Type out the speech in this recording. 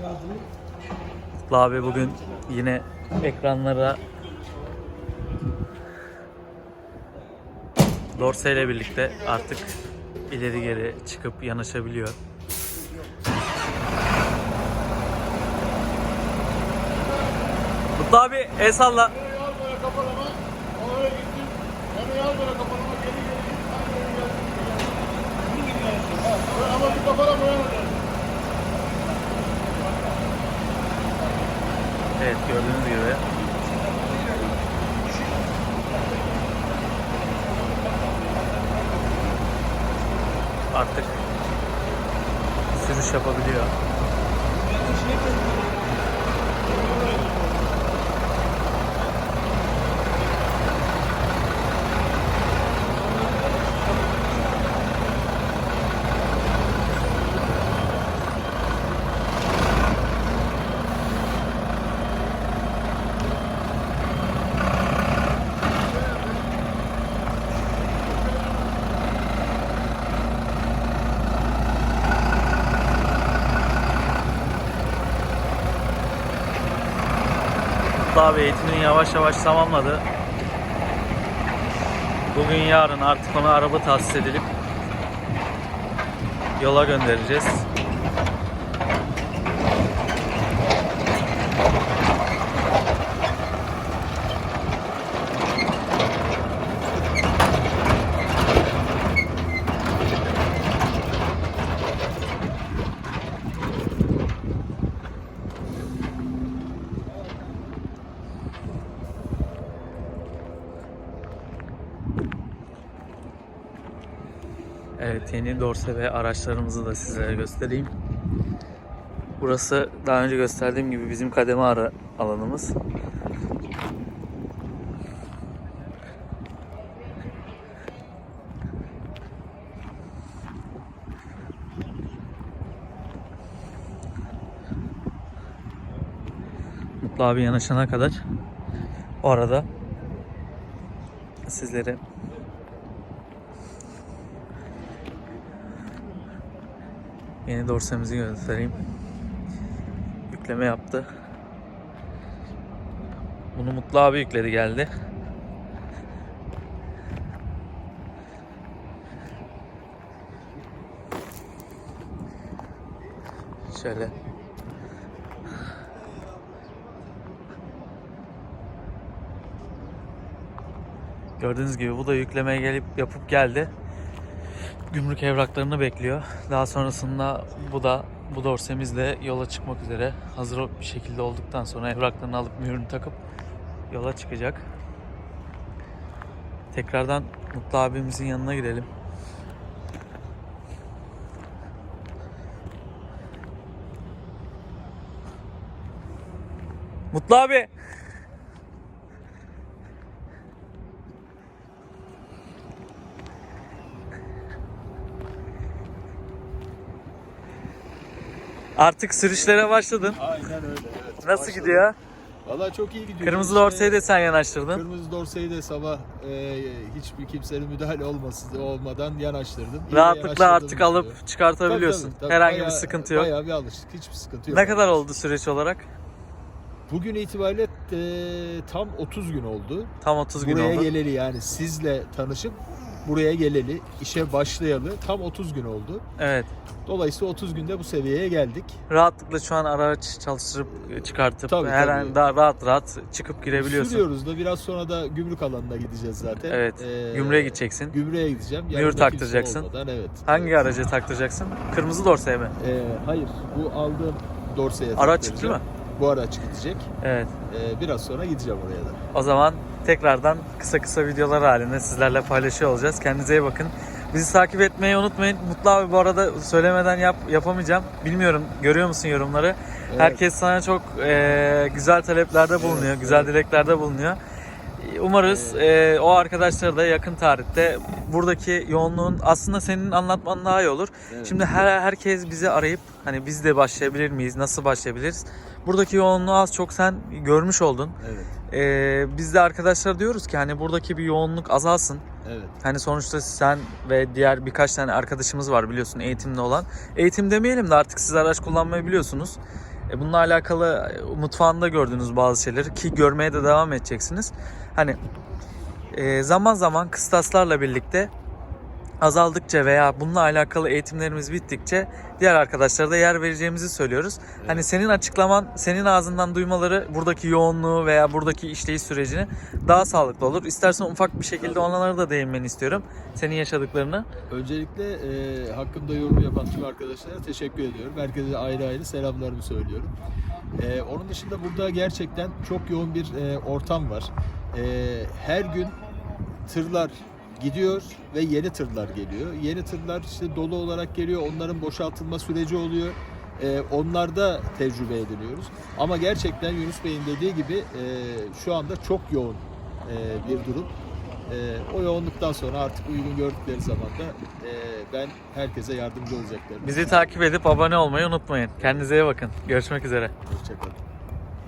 Mutlu abi bugün yine ekranlara Dorse ile birlikte artık ileri geri çıkıp yanaşabiliyor. Mutlu abi el salla. Evet gördüğünüz gibi. Artık sürüş yapabiliyor. Mutlu abi eğitimini yavaş yavaş tamamladı. Bugün yarın artık ona araba tahsis edilip yola göndereceğiz. Evet yeni dorse ve araçlarımızı da sizlere göstereyim. Burası daha önce gösterdiğim gibi bizim kademe ara alanımız. Mutlu abi yanaşana kadar o arada sizlere Yeni dorsemizi göstereyim. Yükleme yaptı. Bunu Mutlu abi yükledi geldi. Şöyle. Gördüğünüz gibi bu da yüklemeye gelip yapıp geldi gümrük evraklarını bekliyor. Daha sonrasında bu da bu dorsemizle yola çıkmak üzere hazır bir şekilde olduktan sonra evraklarını alıp mühürünü takıp yola çıkacak. Tekrardan Mutlu abimizin yanına gidelim. Mutlu abi. Artık sürüşlere başladın. Aynen öyle. Evet. Nasıl Başladı. gidiyor? Valla çok iyi gidiyor. Kırmızı dorseyi de sen yanaştırdın. Kırmızı dorseyi de sabah e, hiçbir kimsenin müdahale olması olmadan yanaştırdım. İyi Rahatlıkla artık düşünüyorum. alıp çıkartabiliyorsun. Tabii, tabii, tabii. Herhangi bir Bayağı- sıkıntı yok. Bayağı bir alıştık. Hiçbir sıkıntı yok. Ne kadar oldu süreç olarak? Bugün itibariyle e, tam 30 gün oldu. Tam 30 gün buraya oldu. geleli yani sizle tanışıp buraya geleli, işe başlayalı tam 30 gün oldu. Evet. Dolayısıyla 30 günde bu seviyeye geldik. Rahatlıkla şu an araç çalıştırıp çıkartıp Tabii, her tabii. an daha rahat rahat çıkıp girebiliyorsun. Sürüyoruz da biraz sonra da gümrük alanına gideceğiz zaten. Evet. Ee, Gümrüğe gideceksin. Gümrüğe gideceğim. Kimse taktıracaksın. olmadan, evet. Hangi aracı taktıracaksın? Kırmızı dorseye mi? Ee, hayır. Bu aldığım dorseye Araç çıktı mı? Bu araç gidecek. Evet. Ee, biraz sonra gideceğim oraya da. O zaman tekrardan kısa kısa videolar halinde sizlerle paylaşıyor olacağız. Kendinize iyi bakın. Bizi takip etmeyi unutmayın. Mutlu abi bu arada söylemeden yap yapamayacağım. Bilmiyorum görüyor musun yorumları? Evet. Herkes sana çok e, güzel taleplerde bulunuyor, Evet, güzel evet. dileklerde bulunuyor. Umarız e, o arkadaşları da yakın tarihte buradaki yoğunluğun aslında senin anlatman daha iyi olur. Evet. Şimdi her herkes bizi arayıp hani biz de başlayabilir miyiz, nasıl başlayabiliriz? Buradaki yoğunluğu az çok sen görmüş oldun. Evet. E, biz de arkadaşlar diyoruz ki hani buradaki bir yoğunluk azalsın. Evet. Hani sonuçta sen ve diğer birkaç tane arkadaşımız var biliyorsun eğitimli olan. Eğitim demeyelim de artık siz araç kullanmayı biliyorsunuz. E, bununla alakalı e, mutfağında gördüğünüz bazı şeyleri ki görmeye de devam edeceksiniz. Hani e, zaman zaman kıstaslarla birlikte azaldıkça veya bununla alakalı eğitimlerimiz bittikçe diğer arkadaşlara da yer vereceğimizi söylüyoruz. Hani senin açıklaman, senin ağzından duymaları buradaki yoğunluğu veya buradaki işleyiş sürecini daha sağlıklı olur. İstersen ufak bir şekilde onlara da değinmeni istiyorum. Senin yaşadıklarını. Öncelikle e, hakkımda yorum yapan tüm arkadaşlara teşekkür ediyorum. Herkese ayrı ayrı selamlarımı söylüyorum. E, onun dışında burada gerçekten çok yoğun bir e, ortam var. E, her gün tırlar gidiyor ve yeni tırlar geliyor. Yeni tırlar işte dolu olarak geliyor. Onların boşaltılma süreci oluyor. E, onlarda tecrübe ediniyoruz. Ama gerçekten Yunus Bey'in dediği gibi e, şu anda çok yoğun e, bir durum. Ee, o yoğunluktan sonra artık uygun gördükleri zaman da e, ben herkese yardımcı olacaklarım. Bizi takip edip abone olmayı unutmayın. Kendinize iyi bakın. Görüşmek üzere. Hoşçakalın.